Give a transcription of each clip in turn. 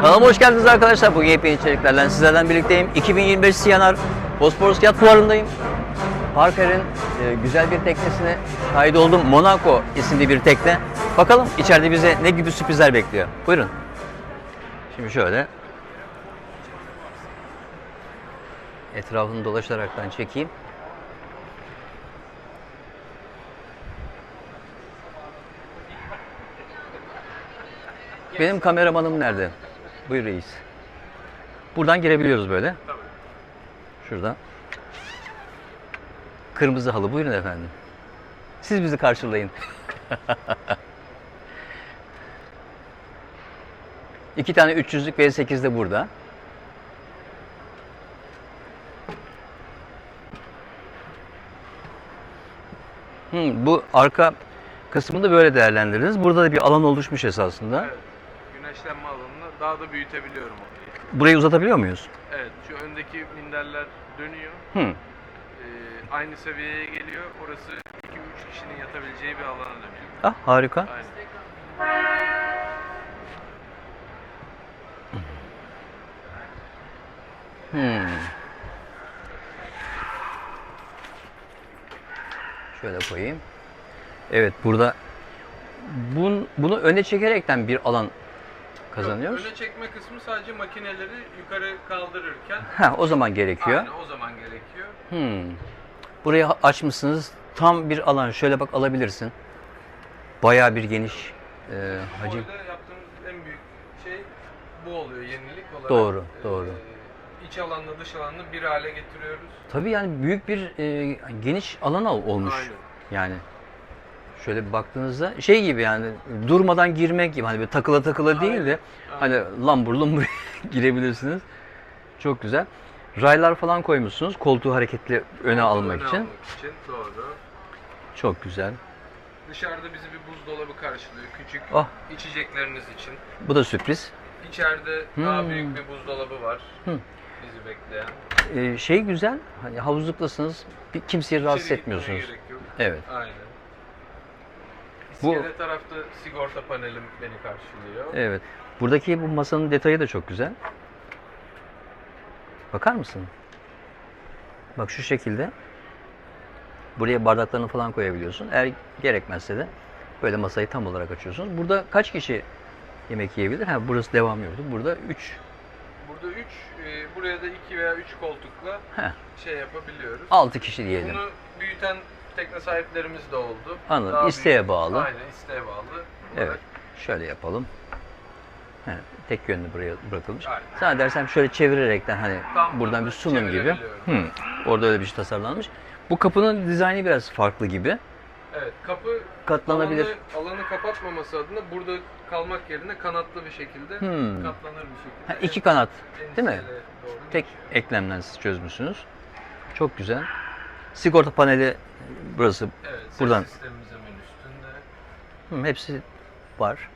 Kanalıma hoş geldiniz arkadaşlar. Bugün yepyeni içeriklerle sizlerden birlikteyim. 2025 Siyanar Bosporus Yat Fuarı'ndayım. Parker'in e, güzel bir teknesine şahit oldum. Monaco isimli bir tekne. Bakalım içeride bize ne gibi sürprizler bekliyor. Buyurun. Şimdi şöyle etrafını dolaşaraktan çekeyim. Benim kameramanım nerede? Buyur reis. Buradan girebiliyoruz böyle. Tabii. Şuradan. Kırmızı halı buyurun efendim. Siz bizi karşılayın. İki tane 300'lük V8 de burada. Hmm, bu arka kısmını da böyle değerlendirdiniz. Burada da bir alan oluşmuş esasında. Evet. Güneşlenme alanını daha da büyütebiliyorum orayı. Burayı uzatabiliyor muyuz? Evet. Şu öndeki minderler dönüyor. Hmm. Ee, aynı seviyeye geliyor. Orası 2-3 kişinin yatabileceği bir alana dönüyor. Ah harika. Aynen. Hmm. Şöyle koyayım. Evet burada bun, bunu öne çekerekten bir alan kazanıyoruz. Öne çekme kısmı sadece makineleri yukarı kaldırırken Ha o zaman gerekiyor. Aynen o zaman gerekiyor. Hmm. Burayı ha- açmışsınız. Tam bir alan. Şöyle bak alabilirsin. Bayağı bir geniş e, hacim. Orada yaptığımız en büyük şey bu oluyor yenilik olarak. Doğru, doğru. Ee, iç alanla dış alanı bir hale getiriyoruz. Tabii yani büyük bir e, geniş alan ol- olmuş. Aynen. Yani şöyle bir baktığınızda şey gibi yani durmadan girmek gibi hani böyle takıla takıla değil de Aynen. hani lambur lumbur girebilirsiniz. Çok güzel. Raylar falan koymuşsunuz koltuğu hareketli öne almak Öne için. almak için, Doğru. Çok güzel. Dışarıda bizi bir buzdolabı karşılıyor. Küçük Ah. içecekleriniz için. Bu da sürpriz. İçeride Hmm. daha büyük bir buzdolabı var. Hı. Bizi bekleyen. Ee, şey güzel. Hani havuzluktasınız. Bir kimseyi rahatsız İçeri gitmeye etmiyorsunuz. Gerek yok. Evet. Aynen. Bu- İskele tarafta sigorta panelim beni karşılıyor. Evet. Buradaki bu masanın detayı da çok güzel. Bakar mısın? Bak şu şekilde. Buraya bardaklarını falan koyabiliyorsun. Eğer gerekmezse de böyle masayı tam olarak açıyorsunuz. Burada kaç kişi yemek yiyebilir? Ha burası devam yurdu. Burada 3. Burada 3, buraya da 2 veya 3 koltukla Heh. şey yapabiliyoruz. 6 kişi diyelim. Bunu büyüten tekne sahiplerimiz de oldu. Anladım. Daha İsteğe büyük- bağlı. Aynen isteğe bağlı. Evet. Şöyle yapalım. He, tek yönlü buraya bırakılmış. Aynen. Sana dersem şöyle çevirerekten hani Tam buradan bir sunum gibi. Hı, orada öyle bir şey tasarlanmış. Bu kapının dizaynı biraz farklı gibi. Evet, kapı Katlanabilir. Alanı, alanı kapatmaması adına burada kalmak yerine kanatlı bir şekilde Hmm. katlanır bir şekilde. Ha, iki kanat değil mi? Tek eklemden siz çözmüşsünüz. Çok güzel. Sigorta paneli burası. Evet, buradan- üstünde. Hı, hepsi var.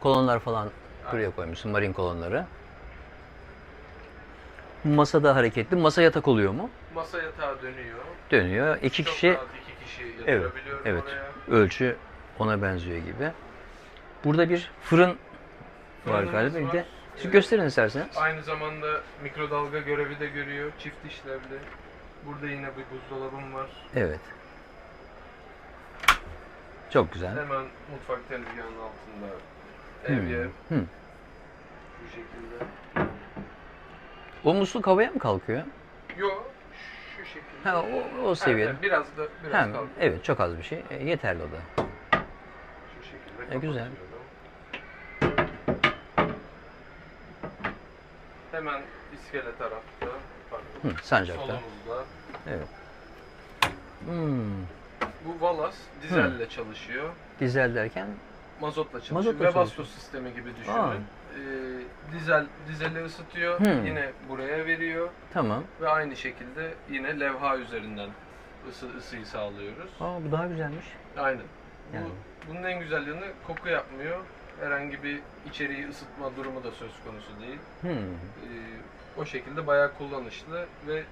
Kolonlar falan buraya koymuşsun. Marin kolonları. Masa da hareketli. Masa yatak oluyor mu? Masa yatağı dönüyor. Dönüyor. İki Çok kişi rahat iki kişi Evet, evet. oraya. Ölçü ona benziyor gibi. Burada bir fırın var galiba. Bir de Evet. gösterin isterseniz. Aynı zamanda mikrodalga görevi de görüyor. Çift işlevli. Burada yine bir buzdolabım var. Evet. Çok güzel. Hemen mutfak tezgahının altında Hmm. evye Hmm. bu şekilde. O musluk havaya mı kalkıyor? Yok şu şekilde. Ha o, o seviyede. Evet, biraz da biraz Ha, kaldı. evet çok az bir şey. E, yeterli o da. Şu şekilde E, güzel. Hemen iskele tarafta. Hı, sancakta. Solumuzda. Evet. Hmm. Bu Valas dizelle çalışıyor. Dizel derken Mazotla çalışıyor. Mazotla Webasto çalışıyor. sistemi gibi düşünün. Ee, dizel dizeli ısıtıyor. Hmm. Yine buraya veriyor tamam. ve aynı şekilde yine levha üzerinden ısı ısıyı sağlıyoruz. Aa bu daha güzelmiş. Aynen. Bu, Yani. bunun en güzel yanı koku yapmıyor. Herhangi bir içeriği ısıtma durumu da söz konusu değil. Hmm. Ee, o şekilde bayağı kullanışlı ve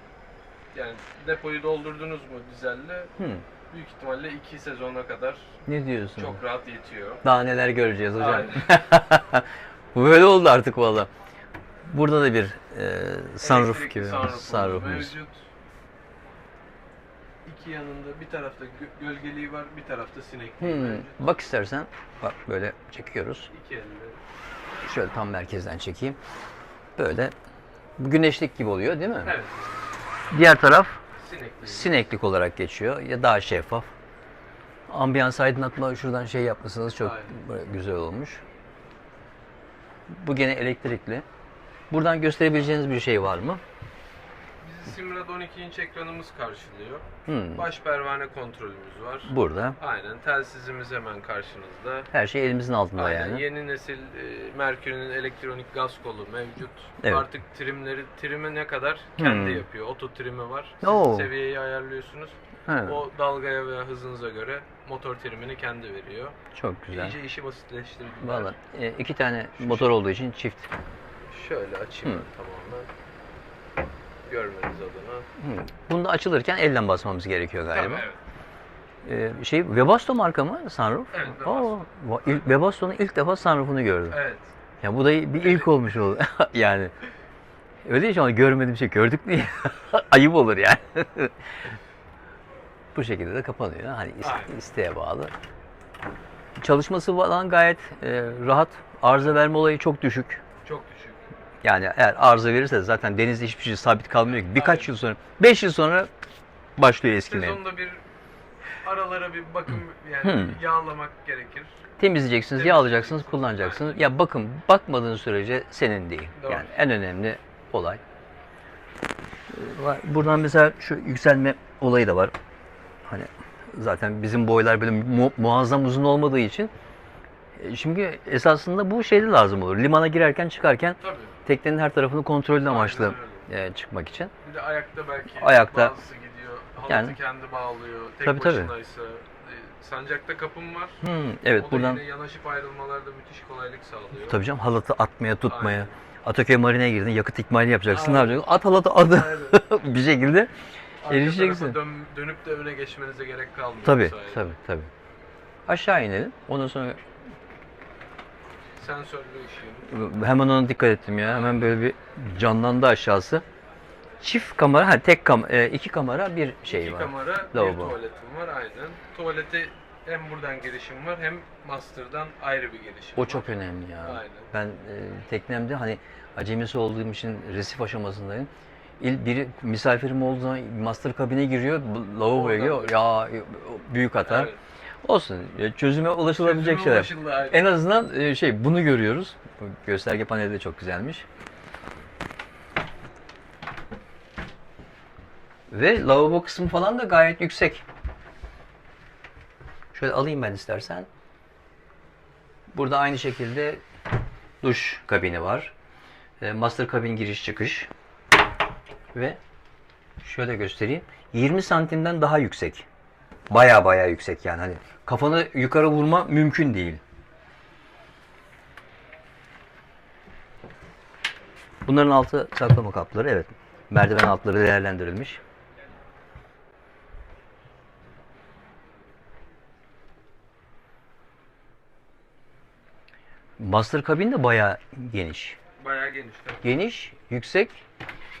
yani depoyu doldurdunuz mu dizelle Hmm. büyük ihtimalle iki sezona kadar Ne diyorsun? çok rahat yetiyor. Daha neler göreceğiz hocam. Aynen. Bu böyle oldu artık valla. Burada da bir e, sunroof Elektrikli gibi sunroofumuz sunroofumuz. mevcut. İki yanında bir tarafta gö- gölgeliği var, bir tarafta sinekliği Hmm, mevcut. Bak istersen bak böyle çekiyoruz. İki elle. Şöyle tam merkezden çekeyim. Böyle güneşlik gibi oluyor değil mi? Evet, Diğer taraf sinekliği. sineklik olarak geçiyor ya daha şeffaf. Ambiyans aydınlatma şuradan şey yapmışsınız çok Aynen. güzel olmuş. Bu gene elektrikli. Buradan gösterebileceğiniz bir şey var mı? Simrad 12 inç ekranımız karşılıyor. Hmm, Baş pervane kontrolümüz var. burada. Aynen, telsizimiz hemen karşınızda. Her şey elimizin altında Aynen, yani. yeni nesil e, Mercury'nin elektronik gaz kolu mevcut. Evet. Artık trimleri, trime ne kadar kendi Hmm. yapıyor. Oto trimi var. Siz Oo. seviyeyi ayarlıyorsunuz. Ha, O dalgaya veya hızınıza göre motor trimini kendi veriyor. çok güzel. İyice işi basitleştirdiler. Valla e, iki tane motor olduğu için çift. Şöyle açayım ben tamamen. Görmeniz adına. Hmm. Bunda açılırken elden basmamız gerekiyor galiba. Tabii, evet. Ee, şey Webasto marka mı sunroof? Evet, Oo, Webasto. va- ilk- Webasto'nun ilk defa sunroofunu gördüm. Evet. Ya bu da bir ilk olmuş oldu. yani öyle değil ama görmediğim şey gördük diye ayıp olur yani. bu şekilde de kapanıyor. Hani is- Aynen. isteğe bağlı. Çalışması falan gayet e, rahat. Arıza verme olayı çok düşük. Çok düşük. Yani eğer arıza verirse zaten denizde hiçbir şey sabit kalmıyor ki. Birkaç yıl sonra, 5 yıl sonra başlıyor eskimeye. Sezonda bir aralara bir bakım yani Hı. yağlamak gerekir. Temizleyeceksiniz, yağlayacaksınız, kullanacaksınız. Ya bakın, bakmadığın sürece senin değil. Doğru. Yani en önemli olay. Ee, var- Buradan mesela şu yükselme olayı da var. Hani zaten bizim boylar böyle mu- muazzam uzun olmadığı için e, şimdi esasında bu şeyde lazım olur. Limana girerken çıkarken Tabii. teknenin her tarafını kontrollü amaçlı e, çıkmak için. Bir de ayakta belki Ayakta. bazısı gidiyor. Halatı Yani- kendi bağlıyor. Tek Tabii, tabii. başınaysa. E, Sancakta kapım var. Hmm, evet o da buradan yine yanaşıp ayrılmalarda müthiş kolaylık sağlıyor. tabii canım halatı atmaya tutmaya. Aynen. Ataköy Marine'ye girdin yakıt ikmali yapacaksın. Ne Aynen. yapacaksın? At halatı adı bir şekilde. Arka Erişeceksin. dön- dönüp de öne geçmenize gerek kalmıyor. Tabii tabii tabii. Aşağı inelim. Ondan sonra Sensörlü ışığın. hemen ona dikkat ettim ya. Hemen böyle bir canlandı aşağısı. Çift kamera, ha tek kam, e, iki kamera bir şey İki var. kamera, bir Lavabo. tuvaletim var aynen. Tuvalete hem buradan girişim var hem master'dan ayrı bir girişim O var. çok önemli ya. Aynen. Ben e, teknemde hani acemisi olduğum için resif aşamasındayım. İl biri misafirim olduğu zaman master kabine giriyor, lavaboya giriyor. Ya büyük hata. Evet. Olsun. Çözüme ulaşılabilecek Çözüme şeyler. ulaşıldı, aynen. En azından e, şey bunu görüyoruz. Bu gösterge paneli de çok güzelmiş. Ve lavabo kısmı falan da gayet yüksek. Şöyle alayım ben istersen. Burada aynı şekilde duş kabini var. E, Master kabin giriş çıkış. Ve şöyle göstereyim. 20 santimden daha yüksek. Baya baya yüksek yani. Hani kafanı yukarı vurma mümkün değil. Bunların altı saklama kapları evet. Merdiven altları değerlendirilmiş. Master kabin de bayağı geniş. Bayağı geniş tabii. Geniş, yüksek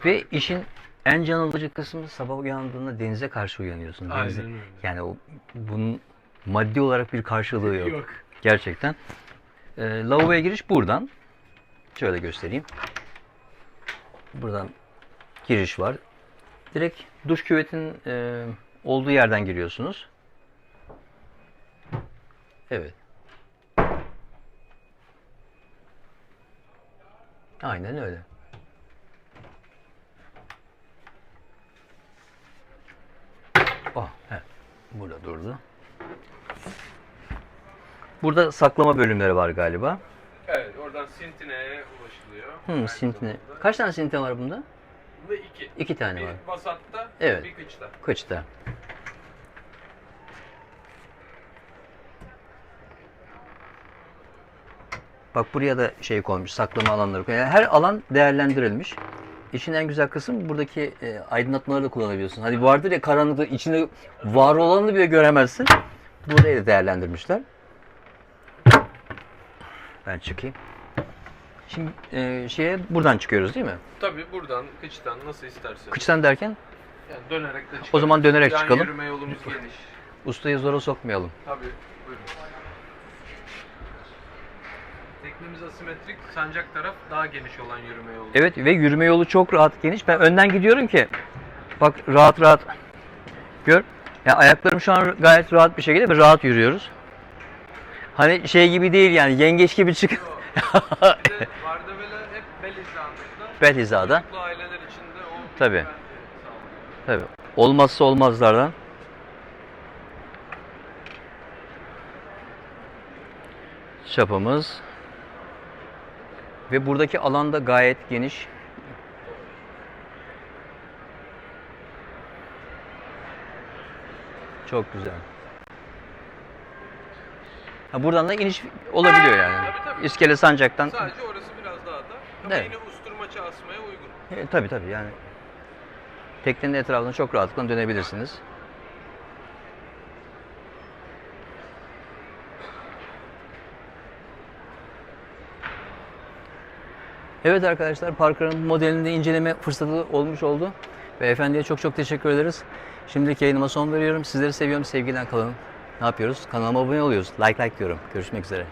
ve işin en can alıcı kısmı sabah uyandığında denize karşı uyanıyorsun. Aynen Denize, öyle. yani o, bunun maddi olarak bir karşılığı yok. Yok. Gerçekten. Ee, lavaboya giriş buradan. Şöyle göstereyim. Buradan giriş var. Direkt duş küvetinin e, olduğu yerden giriyorsunuz. Evet. Aynen öyle. Oh, he. Burada durdu. Burada saklama bölümleri var galiba. Evet oradan Sintine'ye ulaşılıyor. Hı, sintine. zamanda. Kaç tane sintine var bunda? Bunda iki. İki tane bir var. basatta, Evet. bir kıçta. Kıçta. Bak buraya da şey konmuş, saklama alanları koymuş. Yani her alan değerlendirilmiş. İşin en güzel kısmı buradaki e, aydınlatmaları da kullanabiliyorsun. Hani vardır ya karanlıkta içinde var olanı bile göremezsin. Burayı da değerlendirmişler. Ben çıkayım. Şimdi e, şeye buradan çıkıyoruz değil mi? Tabii buradan, kıçtan nasıl isterseniz. Kıçtan derken Yani dönerek de çıkalım. O zaman dönerek Yan çıkalım. yürüme yolumuz geniş. ustayı zora sokmayalım. Tabii, buyurun. Teknemiz asimetrik, sancak taraf daha geniş olan yürüme yolu. Evet ve yürüme yolu çok rahat geniş. Ben önden gidiyorum ki bak rahat rahat gör. Ya ayaklarım şu an gayet rahat bir şekilde ve rahat yürüyoruz. Hani şey gibi değil yani yengeç gibi çık. De vardaveler hep bel hizasında. Bel hizada. Aileler için de o Tabii. Tabii. Olmazsa olmazlardan. Çapımız. Ve buradaki alan da gayet geniş. Çok güzel. Ha buradan da iniş olabiliyor yani. Tabii, tabii. İskele sancaktan. Sadece orası biraz daha da. Ama Evet. yine usturmaça asmaya uygun. E, tabii tabii yani. Teknenin etrafına çok rahatlıkla dönebilirsiniz. Evet arkadaşlar Parker'ın modelini de inceleme fırsatı olmuş oldu. Ve efendiye çok çok teşekkür ederiz. Şimdilik yayınıma son veriyorum. Sizleri seviyorum. Sevgiyle kalın. Ne yapıyoruz? Kanalıma abone oluyoruz. Like like diyorum. Görüşmek üzere.